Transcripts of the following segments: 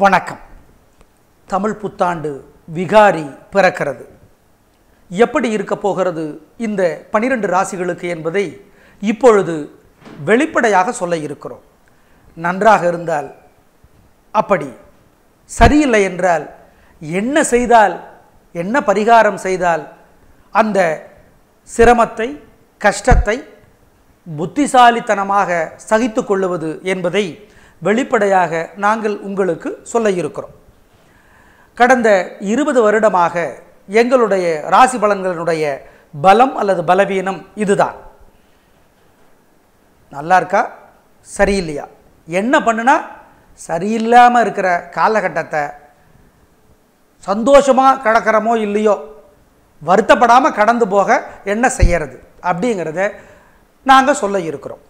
வணக்கம். தமிழ் புத்தாண்டு விகாரி பிறக்கிறது. எப்படி இருக்க போகிறது இந்த பனிரெண்டு ராசிகளுக்கு என்பதை இப்பொழுது வெளிப்படையாக சொல்ல இருக்கிறோம். நன்றாக இருந்தால் அப்படி. சரியில்லை என்றால் என்ன செய்தால் என்ன பரிகாரம் செய்தால் அந்த சிரமத்தை கஷ்டத்தை புத்திசாலித்தனமாக சகித்து கொள்ளுவது என்பதை வெளிப்படையாக நாங்கள் உங்களுக்கு சொல்ல இருக்கிறோம். கடந்த இருபது வருடமாக எங்களுடைய ராசி பலன்களினுடைய பலம் அல்லது பலவீனம் இதுதான். நல்லா இருக்கா? சரியில்லையா? என்ன பண்ணுனா சரியில்லாமல் இருக்கிற காலகட்டத்தை சந்தோஷமாக கடக்கிறோமோ இல்லையோ வருத்தப்படாமல் கடந்து போக என்ன செய்யறது அப்படிங்கிறத நாங்கள் சொல்ல இருக்கிறோம்.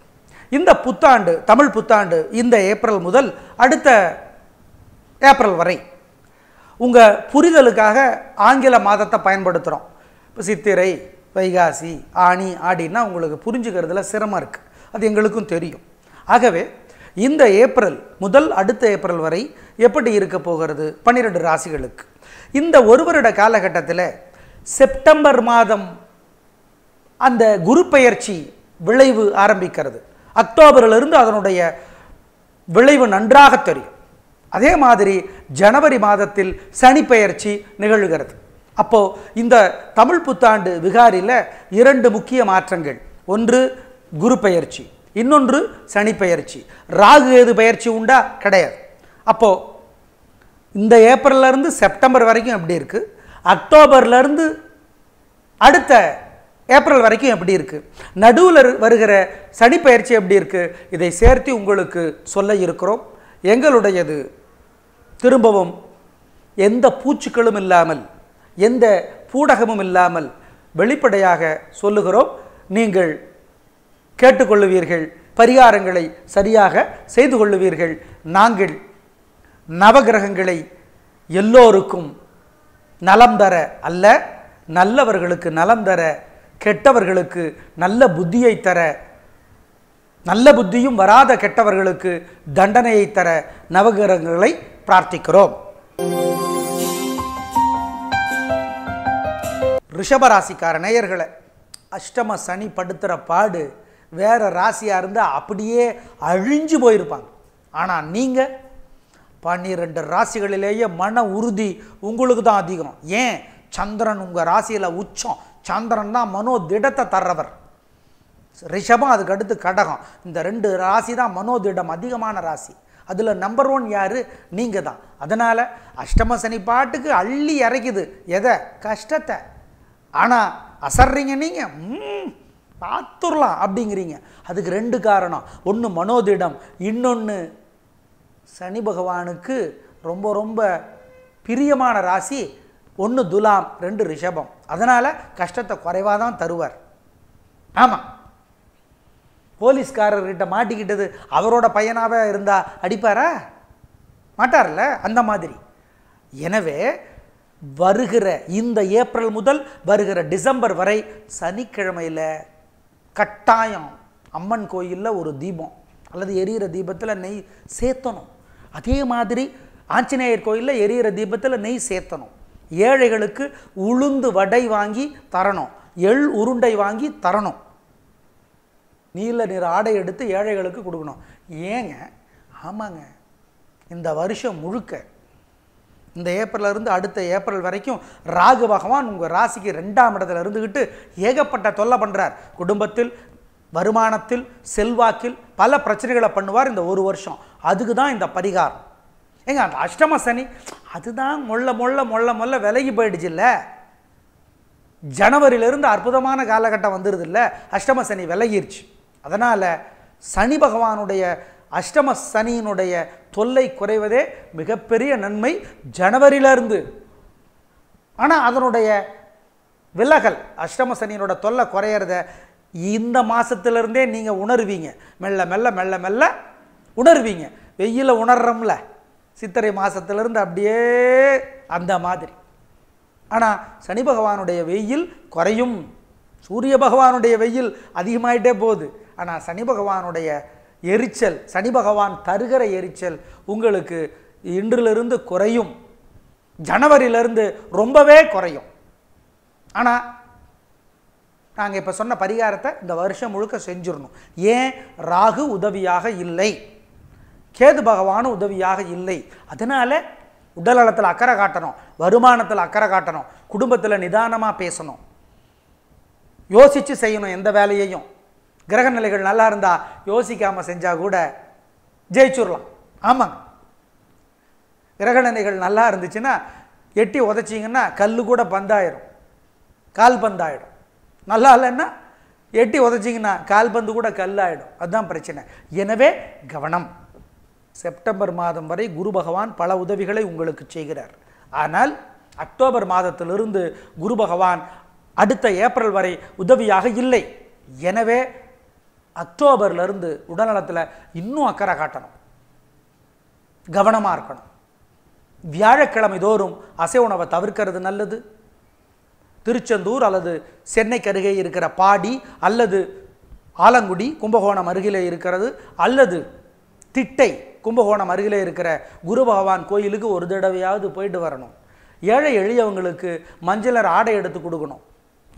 இந்த புத்தாண்டு தமிழ் புத்தாண்டு இந்த ஏப்ரல் முதல் அடுத்த ஏப்ரல் வரை உங்கள் புரிதலுக்காக ஆங்கில மாதத்தை பயன்படுத்துகிறோம் இப்போ சித்திரை வைகாசி ஆனி ஆடின்னா உங்களுக்கு புரிஞ்சுக்கிறதுல சிரமம் இருக்குது அது எங்களுக்கும் தெரியும். ஆகவே இந்த ஏப்ரல் முதல் அடுத்த ஏப்ரல் வரை எப்படி இருக்க போகிறது? பன்னிரெண்டு ராசிகளுக்கு. இந்த ஒரு வருட காலகட்டத்தில் செப்டம்பர் மாதம் அந்த குரு பெயர்ச்சி விளைவு ஆரம்பிக்கிறது. அக்டோபரிலிருந்து அதனுடைய விளைவு நன்றாக தெரியும். அதே மாதிரி ஜனவரி மாதத்தில் சனி பெயர்ச்சி நிகழ்கிறது. அப்போது இந்த தமிழ் புத்தாண்டு விகாரியில் இரண்டு முக்கிய மாற்றங்கள். ஒன்று குரு பெயர்ச்சி இன்னொன்று சனி பெயர்ச்சி ராகு ஏது பெயர்ச்சி உண்டா? கிடையாது. அப்போது இந்த ஏப்ரல்ல இருந்து செப்டம்பர் வரைக்கும் எப்படி இருக்குது அக்டோபர்லேருந்து அடுத்த ஏப்ரல் வரைக்கும் எப்படி இருக்குது நடுவில் வருகிற சனி பயிற்சி எப்படி இருக்கு? இதை சேர்த்து உங்களுக்கு சொல்ல இருக்கிறோம். எங்களுடையது திரும்பவும் எந்த பூச்சுக்களும் இல்லாமல் எந்த பூடகமும் இல்லாமல் வெளிப்படையாக சொல்லுகிறோம். நீங்கள் கேட்டுக்கொள்ளுவீர்கள் பரிகாரங்களை சரியாக செய்து கொள்ளுவீர்கள். நாங்கள் நவகிரகங்களை எல்லோருக்கும் நலம் தர அல்ல நல்லவர்களுக்கு நலம் தர கெட்டவர்களுக்கு நல்ல புத்தியை தர நல்ல புத்தியும் வராத கெட்டவர்களுக்கு தண்டனையை தர நவகிரகங்களை பிரார்த்திக்கிறோம். ரிஷபராசிக்கார நேயர்களை அஷ்டம சனி படுத்துகிற பாடு வேற ராசியாக இருந்தால் அப்படியே அழிஞ்சு போயிருப்பாங்க. ஆனால் நீங்கள் பன்னிரெண்டு ராசிகளிலேயே மன உறுதி உங்களுக்கு தான் அதிகம். ஏன்? சந்திரன் உங்கள் ராசியில் உச்சம். சந்திரன் தான் மனோ திடத்தை தர்றவர். ரிஷபம் அதுக்கு அடுத்து கடகம். இந்த ரெண்டு ராசி தான் மனோதிடம் அதிகமான ராசி. அதில் நம்பர் ஒன் யார்? நீங்கள் தான் அதனால் அஷ்டம சனி பாட்டுக்கு அள்ளி இறைக்குது. எதை? கஷ்டத்தை. ஆனால் அசர்றீங்க நீங்கள் ம் பார்த்துடலாம் அப்படிங்கிறீங்க. அதுக்கு ரெண்டு காரணம். ஒன்று மனோதிடம். இன்னொன்று சனி பகவானுக்கு ரொம்ப ரொம்ப பிரியமான ராசி. ஒன்று துலாம் ரெண்டு ரிஷபம். அதனால் கஷ்டத்தை குறைவாக தான் தருவார். ஆமாம் போலீஸ்காரர்கிட்ட மாட்டிக்கிட்டது அவரோட பையனாகவே இருந்தால் அடிப்பாரா? மாட்டார்ல அந்த மாதிரி. எனவே வருகிற இந்த ஏப்ரல் முதல் வருகிற டிசம்பர் வரை சனிக்கிழமையில் கட்டாயம் அம்மன் கோயிலில் ஒரு தீபம் அல்லது எரியிற தீபத்தில் நெய் சேர்த்தணும் அதே மாதிரி ஆஞ்சநேயர் கோயிலில் எரியிற தீபத்தில் நெய் சேர்த்தணும் ஏழைகளுக்கு உளுந்து வடை வாங்கி தரணும். எள் உருண்டை வாங்கி தரணும். நீல நிற ஆடை எடுத்து ஏழைகளுக்கு கொடுக்கணும். ஏங்க? ஆமாங்க. இந்த வருஷம் முழுக்க இந்த ஏப்ரல்ல அடுத்த ஏப்ரல் வரைக்கும் ராகு பகவான் உங்கள் ராசிக்கு ரெண்டாம் இடத்துல இருந்துக்கிட்டு ஏகப்பட்ட தொல்லை பண்ணுறார் குடும்பத்தில் வருமானத்தில் செல்வாக்கில் பல பிரச்சனைகளை பண்ணுவார் இந்த ஒரு வருஷம். அதுக்கு தான் இந்த பரிகாரம். ஏங்க அந்த அஷ்டம சனி அதுதான் மொள்ள மொள்ள மொள்ள மொள்ள விலகி போயிடுச்சு இல்லை ஜனவரியிலிருந்து அற்புதமான காலகட்டம் வந்துடுது இல்லை அஷ்டம சனி விலகிருச்சு. அதனால் சனி பகவானுடைய அஷ்டம சனியினுடைய தொல்லை குறைவதே மிகப்பெரிய நன்மை ஜனவரியிலிருந்து. ஆனால் அதனுடைய விலகல் அஷ்டம சனியினோட தொல்லை குறையிறத இந்த மாதத்துலேருந்தே நீங்கள் உணர்வீங்க. மெல்ல மெல்ல மெல்ல மெல்ல உணர்வீங்க. வெயில உணர்றோம்ல? சித்திரை மாதத்துலேருந்து அப்படியே அந்த மாதிரி. ஆனால் சனி பகவானுடைய வெயில் குறையும். சூரிய பகவானுடைய வெயில் அதிகமாயிட்டே போகுது. ஆனால் சனி பகவானுடைய எரிச்சல் சனி பகவான் தருகிற எரிச்சல் உங்களுக்கு இன்றிலிருந்து குறையும். ஜனவரியிலிருந்து ரொம்பவே குறையும். ஆனால் நாங்கள் இப்போ சொன்ன பரிகாரத்தை இந்த வருஷம் முழுக்க செஞ்சிடணும். ஏன்? ராகு உதவியாக இல்லை. கேது பகவானும் உதவியாக இல்லை. அதனால் உடல்நலத்தில் அக்கறை காட்டணும் வருமானத்தில் அக்கறை காட்டணும் குடும்பத்தில் நிதானமாக பேசணும். யோசித்து செய்யணும் எந்த வேலையையும். கிரக நிலைகள் நல்லா இருந்தால் யோசிக்காமல் செஞ்சால் கூட ஜெயிச்சுடலாம் ஆமாங்க. கிரக நிலைகள் நல்லா இருந்துச்சுன்னா எட்டி உதைச்சிங்கன்னா கல் கூட பந்தாயிரும். கால் பந்தாயிடும். நல்லா இல்லைன்னா எட்டி உதைச்சிங்கன்னா கால் பந்து கூட கல்லாயிடும். அதுதான் பிரச்சனை. எனவே கவனம். செப்டம்பர் மாதம் வரை குரு பகவான் பல உதவிகளை உங்களுக்கு செய்கிறார். ஆனால் அக்டோபர் மாதத்திலிருந்து குரு பகவான் அடுத்த ஏப்ரல் வரை உதவியாக இல்லை. எனவே அக்டோபர்லேருந்து உடல்நலத்தில் இன்னும் அக்கறை காட்டணும். கவனமாக இருக்கணும். வியாழக்கிழமை தோறும் அசை உணவை தவிர்க்கிறது நல்லது. திருச்செந்தூர் அல்லது சென்னைக்கு அருகே இருக்கிற பாடி அல்லது ஆலங்குடி கும்பகோணம் அருகிலே இருக்கிறது அல்லது திட்டை கும்பகோணம் அருகிலே இருக்கிற குரு பகவான் கோயிலுக்கு ஒரு தடவையாவது போயிட்டு வரணும். ஏழை எளியவங்களுக்கு மஞ்சளர் ஆடை எடுத்து கொடுக்கணும்.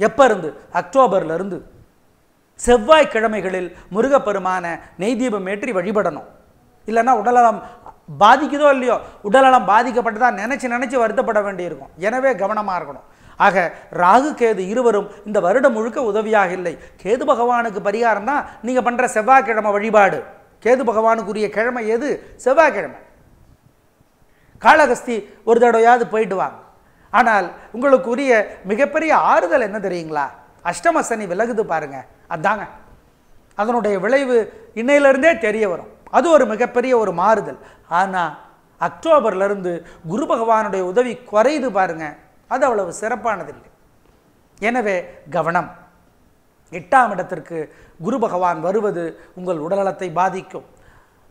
எப்போ இருந்து? அக்டோபர்ல இருந்து. செவ்வாய்க்கிழமைகளில் முருகப்பெருமான நெய் தீபம் ஏற்றி வழிபடணும். இல்லைன்னா உடல்நலம் பாதிக்குதோ இல்லையோ உடல்நலம் பாதிக்கப்பட்டதா நினச்சி நினச்சி வருத்தப்பட வேண்டியிருக்கும். எனவே கவனமாக இருக்கணும். ஆக ராகு கேது இருவரும் இந்த வருடம் முழுக்க உதவியாக இல்லை. கேது பகவானுக்கு பரிகாரம் தான் நீங்கள் பண்ணுற செவ்வாய்க்கிழமை வழிபாடு. கேது பகவானுக்குரிய கிழமை எது? செவ்வாய்க்கிழமை. காளகஸ்தி ஒரு தடவையாவது போயிடுவாங்க ஆனால் உங்களுக்குரிய மிகப்பெரிய ஆறுதல் என்ன தெரியுங்களா? அஷ்டம சனி விலகுது பாருங்க. அதாங்க. அதனுடைய விளைவு இன்னையிலிருந்தே தெரிய வரும். அது ஒரு மிகப்பெரிய ஒரு மாறுதல். ஆனால் அக்டோபர்லேருந்து குரு பகவானுடைய உதவி குறையுது பாருங்க. அது அவ்வளவு சிறப்பானதில்லை. எனவே கவனம். எட்டாம் இடத்திற்கு குரு பகவான் வருவது உங்கள் உடல்நலத்தை பாதிக்கும்.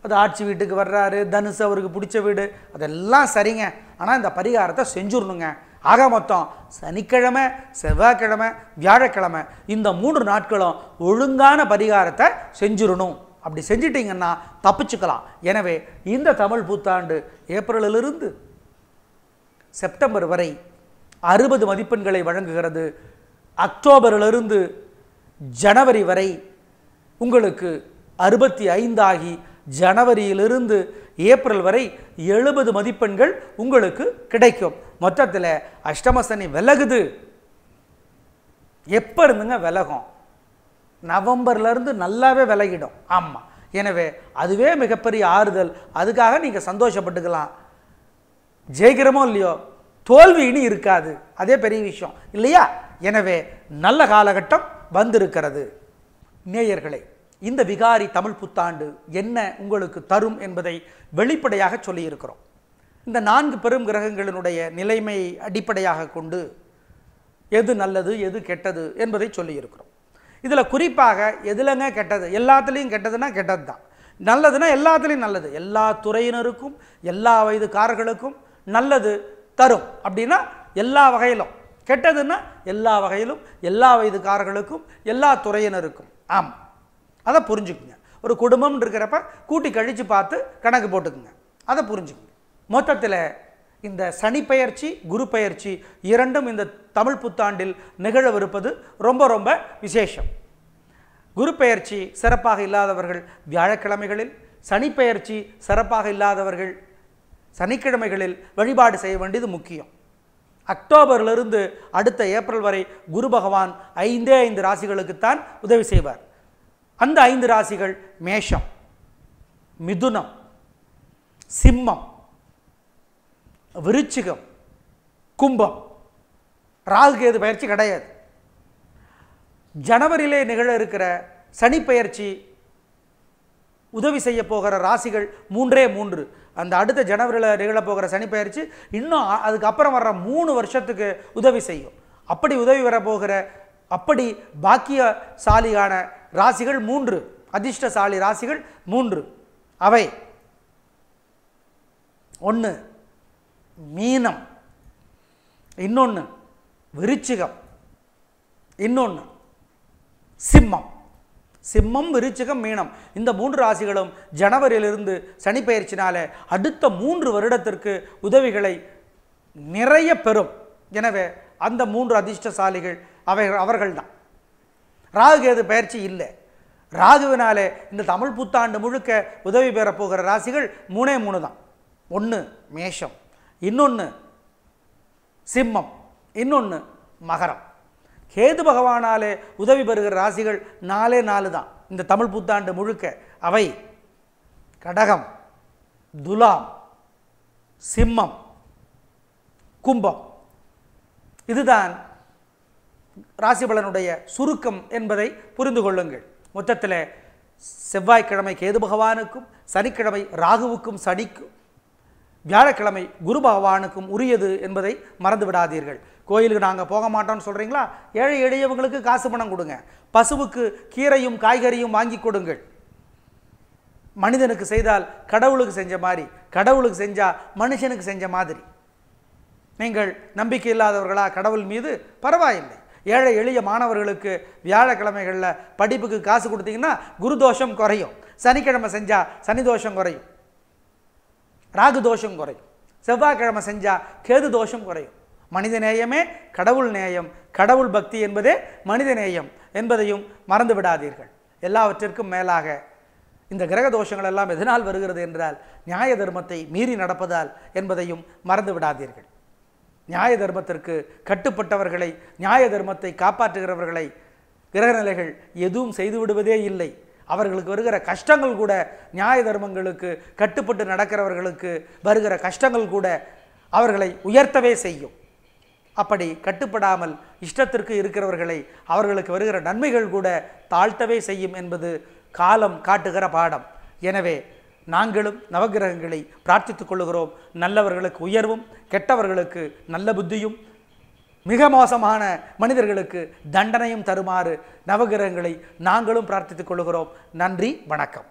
அது ஆட்சி வீட்டுக்கு வர்றாரு தனுசு அவருக்கு பிடிச்ச வீடு அதெல்லாம் சரிங்க. ஆனால் இந்த பரிகாரத்தை செஞ்சுடணுங்க ஆக மொத்தம் சனிக்கிழமை செவ்வாய்க்கிழமை வியாழக்கிழமை இந்த மூன்று நாட்களும் ஒழுங்கான பரிகாரத்தை செஞ்சிடணும் அப்படி செஞ்சிட்டிங்கன்னா தப்பிச்சுக்கலாம். எனவே இந்த தமிழ் புத்தாண்டு ஏப்ரலிலிருந்து செப்டம்பர் வரை அறுபது மதிப்பெண்களை வழங்குகிறது. அக்டோபரிலிருந்து ஜனவரி வரை உங்களுக்கு அறுபத்தி ஐந்தாகி ஜனவரியிலிருந்து ஏப்ரல் வரை எழுபது மதிப்பெண்கள் உங்களுக்கு கிடைக்கும். மொத்தத்தில் அஷ்டமசனி விலகுது. எப்போ இருந்துங்க விலகும்? நவம்பர்லேருந்து நல்லாவே விலகிடும். ஆமாம் எனவே அதுவே மிகப்பெரிய ஆறுதல். அதுக்காக நீங்கள் சந்தோஷப்பட்டுக்கலாம். ஜெயிக்கிறோமோ இல்லையோ? தோல்வி இனி இருக்காது. அதே பெரிய விஷயம். இல்லையா? எனவே நல்ல காலகட்டம். வந்திருக்கிறது. நேயர்களே இந்த விகாரி தமிழ் புத்தாண்டு என்ன உங்களுக்கு தரும் என்பதை வெளிப்படையாக சொல்லியிருக்கிறோம். இந்த நான்கு பெரும் கிரகங்களினுடைய நிலைமை அடிப்படையாக கொண்டு எது நல்லது எது கெட்டது என்பதை சொல்லியிருக்கிறோம். இதில் குறிப்பாக எதுலங்க கெட்டது? எல்லாத்துலேயும் கெட்டதுன்னா கெட்டது தான் நல்லதுன்னா எல்லாத்துலேயும் நல்லது. எல்லா துறையினருக்கும் எல்லா வயதுக்காரர்களுக்கும் நல்லது தரும். அப்படின்னா எல்லா வகையிலும். கெட்டதுன்னா எல்லா வகையிலும் எல்லா வயதுக்காரர்களுக்கும் எல்லா துறையினருக்கும். ஆம். அதை புரிஞ்சுக்குங்க. ஒரு குடும்பம் இருக்கிறப்ப கூட்டி கழித்து பார்த்து கணக்கு போட்டுக்குங்க. அதை புரிஞ்சுக்குங்க. மொத்தத்தில் இந்த சனி பயிற்சி குரு பயிற்சி இரண்டும் இந்த தமிழ் புத்தாண்டில் நிகழவிருப்பது ரொம்ப ரொம்ப விசேஷம். குரு பெயர்ச்சி சிறப்பாக இல்லாதவர்கள் வியாழக்கிழமைகளில் சனி பெயர்ச்சி சிறப்பாக இல்லாதவர்கள் சனிக்கிழமைகளில் வழிபாடு செய்ய வேண்டியது முக்கியம். அக்டோபர்லிருந்து அடுத்த ஏப்ரல் வரை குரு பகவான் ஐந்தே ஐந்து ராசிகளுக்குத்தான் உதவி செய்வார். அந்த ஐந்து ராசிகள் மேஷம் மிதுனம் சிம்மம் விருச்சிகம் கும்பம். ராகுகேது பயிற்சி கிடையாது. ஜனவரியிலே நிகழ இருக்கிற சனி பயிற்சி உதவி செய்ய போகிற ராசிகள் மூன்றே மூன்று. அந்த அடுத்த ஜனவரியில் நிகழ போகிற சனி இன்னும் அதுக்கப்புறம் வர்ற மூணு வருஷத்துக்கு உதவி செய்யும். அப்படி உதவி வரப்போகிற அப்படி பாக்கியசாலியான ராசிகள் மூன்று. அதிர்ஷ்டசாலி ராசிகள் மூன்று. அவை ஒன்று மீனம். இன்னொன்று விருச்சிகம். இன்னொன்று சிம்மம். சிம்மம் விருச்சிகம் மீனம். இந்த மூன்று ராசிகளும் ஜனவரியிலிருந்து சனிப்பெயர்ச்சினால அடுத்த மூன்று வருடத்திற்கு உதவிகளை நிறைய பெறும். எனவே அந்த மூன்று அதிர்ஷ்டசாலிகள் அவை அவர்கள்தான். ராகுகேது பயிற்சி இல்லை. ராகுவினாலே இந்த தமிழ் புத்தாண்டு முழுக்க உதவி பெறப்போகிற ராசிகள் மூணே மூணு தான். ஒன்று மேஷம் இன்னொன்று சிம்மம் இன்னொன்று மகரம். கேது பகவானாலே உதவி பெறுகிற ராசிகள் நாலே நாலு தான். இந்த தமிழ் புத்தாண்டு முழுக்க. அவை கடகம் துலாம் சிம்மம் கும்பம். இதுதான் ராசி பலனுடைய சுருக்கம் என்பதை புரிந்து கொள்ளுங்கள். மொத்தத்தில் செவ்வாய்க்கிழமை கேது பகவானுக்கும் சனிக்கிழமை ராகுவுக்கும் சனிக்கும் வியாழக்கிழமை குரு பகவானுக்கும் உரியது என்பதை மறந்து விடாதீர்கள். கோயிலுக்கு நாங்கள் போக மாட்டோம்னு சொல்கிறீங்களா ஏழை எளியவங்களுக்கு காசு பணம் கொடுங்க. பசுவுக்கு கீரையும் காய்கறியும் வாங்கி கொடுங்கள். மனிதனுக்கு செய்தால் கடவுளுக்கு செஞ்ச மாதிரி கடவுளுக்கு செஞ்சால் மனுஷனுக்கு செஞ்ச மாதிரி. நீங்கள் நம்பிக்கை இல்லாதவர்களா? கடவுள் மீது பரவாயில்லை. ஏழை எளிய மாணவர்களுக்கு வியாழக்கிழமைகளில் படிப்புக்கு காசு கொடுத்தீங்கன்னா குரு தோஷம் குறையும். சனிக்கிழமை செஞ்சால் சனி தோஷம் குறையும். ராகு தோஷம் குறையும். செவ்வாய்க்கிழமை செஞ்சால் கேது தோஷம் குறையும். மனித நேயமே கடவுள் நேயம். கடவுள் பக்தி என்பதே மனித நேயம் என்பதையும் மறந்து விடாதீர்கள். எல்லாவற்றிற்கும் மேலாக இந்த கிரக தோஷங்கள் எல்லாம் எதனால் வருகிறது என்றால் நியாய தர்மத்தை மீறி நடப்பதால் என்பதையும் மறந்து விடாதீர்கள். நியாய தர்மத்திற்கு கட்டுப்பட்டவர்களை நியாய தர்மத்தை காப்பாற்றுகிறவர்களை கிரகநிலைகள் எதுவும் செய்து விடுவதே இல்லை. அவர்களுக்கு வருகிற கஷ்டங்கள் கூட நியாய தர்மங்களுக்கு கட்டுப்பட்டு நடக்கிறவர்களுக்கு வருகிற கஷ்டங்கள் கூட அவர்களை உயர்த்தவே செய்யும். அப்படி கட்டுப்படாமல் இஷ்டத்திற்கு இருக்கிறவர்களை அவர்களுக்கு வருகிற நன்மைகள் கூட தாழ்த்தவே செய்யும் என்பது காலம் காட்டுகிற பாடம். எனவே நாங்களும் நவகிரகங்களை பிரார்த்தித்துக் கொள்கிறோம் நல்லவர்களுக்கு உயர்வும் கெட்டவர்களுக்கு நல்ல புத்தியும் மிக மோசமான மனிதர்களுக்கு தண்டனையும் தருமாறு நவகிரகங்களை நாங்களும் பிரார்த்தித்துக் கொள்கிறோம். நன்றி வணக்கம்.